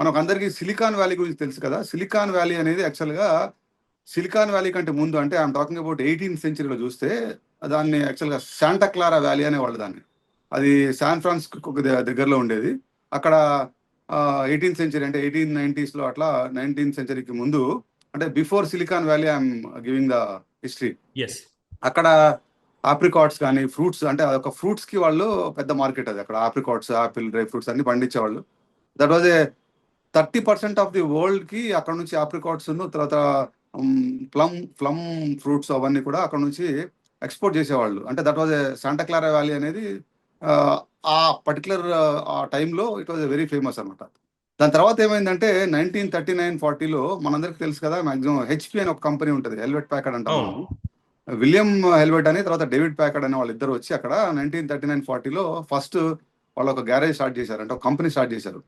మనకు అందరికీ silicon valley గురించి తెలుసు కదా? సిలికాన్ వ్యాలీ అనేది యాక్చువల్గా సిలికాన్ వ్యాలీ కంటే ముందు అంటే ఐఎమ్ టాకింగ్ అబౌట్ ఎయిటీన్త్ సెంచరీలో చూస్తే దాన్ని యాక్చువల్గా శాంటా క్లారా వ్యాలీ అనేవాళ్ళు దాన్ని. అది శాన్ ఫ్రాన్సిస్కో దగ్గరలో ఉండేది. అక్కడ ఎయిటీన్త్ సెంచరీ అంటే ఎయిటీన్ నైన్టీస్లో అట్లా నైన్టీన్త్ సెంచరీకి ముందు అంటే before Silicon Valley I'm giving the history అక్కడ ఆప్రికాట్స్ కానీ ఫ్రూట్స్ అంటే అదొక ఫ్రూట్స్కి వాళ్ళు పెద్ద మార్కెట్ అది. అక్కడ ఆప్రికాట్స్ ఆపిల్ డ్రై ఫ్రూట్స్ అన్ని పండించేవాళ్ళు. That was a thirty percent of the వరల్డ్కి అక్కడ నుంచి ఆప్రికాట్స్ తర్వాత ప్లమ్ ప్లమ్ ఫ్రూట్స్ అవన్నీ కూడా అక్కడ నుంచి ఎక్స్పోర్ట్ చేసేవాళ్ళు. అంటే దట్ వాజ్ శాంటాక్లారా వ్యాలీ అనేది ఆ, ఆ పర్టికులర్ ఆ టైంలో ఇట్ వాజ్ వెరీ ఫేమస్ అనమాట దాని తర్వాత ఏమైందంటే నైన్టీన్ థర్టీ నైన్ ఫార్టీలో మనందరికి తెలుసు కదా మాక్సిమం హెచ్పి అని ఒక కంపెనీ ఉంటుంది హెల్వెట్ ప్యాకెట్ అంటాం. విలియం హెల్వెట్ అని తర్వాత డేవిడ్ ప్యాకర్డ్ అనే వాళ్ళిద్దరు వచ్చి అక్కడ నైన్టీన్ థర్టీ నైన్ ఫార్టీలో ఫస్ట్ వాళ్ళు ఒక గ్యారేజ్ స్టార్ట్ చేశారు అంటే ఒక కంపెనీ స్టార్ట్ చేశారు.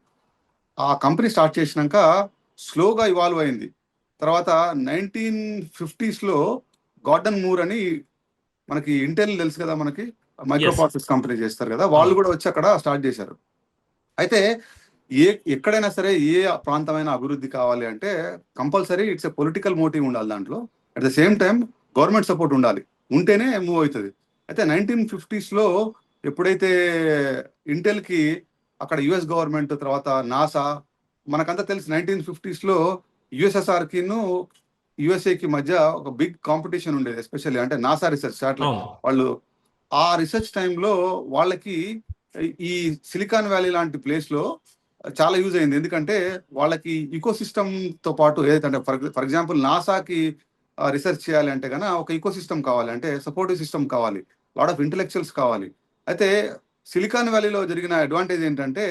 ఆ కంపెనీ స్టార్ట్ చేసినాక స్లోగా ఇవాల్వ్ అయింది. తర్వాత నైన్టీన్ ఫిఫ్టీస్లో గార్డన్ మూర్ అని మనకి ఇంటెల్ తెలుసు కదా మనకి? మైక్రో ప్రాసెస్ కంపెనీ చేస్తారు కదా? వాళ్ళు కూడా వచ్చి అక్కడ స్టార్ట్ చేశారు. అయితే ఏ ఎక్కడైనా సరే ఏ ప్రాంతమైన అభివృద్ధి కావాలి అంటే compulsory it's a political motive ఉండాలి దాంట్లో. At the same time government support ఉండాలి. ఉంటేనే మూవ్ అవుతుంది. అయితే నైన్టీన్ ఫిఫ్టీస్లో ఎప్పుడైతే ఇంటెల్కి అక్కడ యుఎస్ గవర్నమెంట్ తర్వాత నాసా మనకంతా తెలుసు నైన్టీన్ ఫిఫ్టీస్లో యుఎస్ఎస్ఆర్కిను యుఎస్ఏకి మధ్య ఒక బిగ్ కాంపిటీషన్ ఉండేది ఎస్పెషల్లీ అంటే నాసా రీసెర్చ్ శాటిలైట్ వాళ్ళు ఆ రీసెర్చ్ టైంలో వాళ్ళకి ఈ సిలికాన్ వ్యాలీ లాంటి ప్లేస్లో చాలా యూజ్ అయింది. ఎందుకంటే వాళ్ళకి ఈకో తో పాటు ఏదైతే ఫర్ ఫర్ ఎగ్జాంపుల్ నాసాకి రీసెర్చ్ చేయాలి అంటే కనుక ఒక ఈకో సిస్టమ్ కావాలి అంటే సపోర్టివ్ సిస్టమ్ కావాలి లాట్ ఆఫ్ ఇంటలెక్చువల్స్ కావాలి. అయితే సిలికాన్ వ్యాలీలో జరిగిన అడ్వాంటేజ్ ఏంటంటే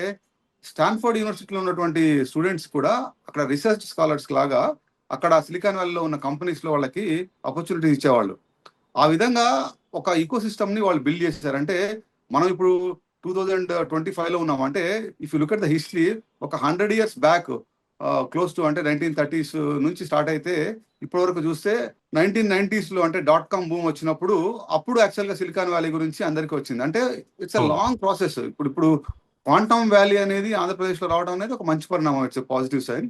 స్టాన్ఫోర్డ్ యూనివర్సిటీలో ఉన్నటువంటి స్టూడెంట్స్ కూడా అక్కడ రీసెర్చ్ స్కాలర్స్ లాగా అక్కడ సిలికాన్ వ్యాలీలో ఉన్న కంపెనీస్లో వాళ్ళకి ఆపర్చునిటీస్ ఇచ్చేవాళ్ళు. ఆ విధంగా ఒక ఈకో సిస్టమ్ని వాళ్ళు బిల్డ్ చేసేసారంటే మనం ఇప్పుడు టూ థౌజండ్ ట్వంటీ ఫైవ్లో ఉన్నామంటే ఉన్నాం అంటే if you look at the history ఒక hundred years back close to అంటే నైన్టీన్ థర్టీస్ నుంచి స్టార్ట్ అయితే ఇప్పటి వరకు చూస్తే నైన్టీన్ నైన్టీస్లో అంటే డాట్ కామ్ బూమ్ వచ్చినప్పుడు అప్పుడు యాక్చువల్గా సిలికాన్ వ్యాలీ గురించి అందరికీ వచ్చింది. అంటే ఇట్స్ అ. లాంగ్ ప్రాసెస్ ఇప్పుడు ఇప్పుడు క్వాంటమ్ వ్యాలీ అనేది ఆంధ్రప్రదేశ్లో రావడం అనేది ఒక మంచి పరిణామం. It's positive sign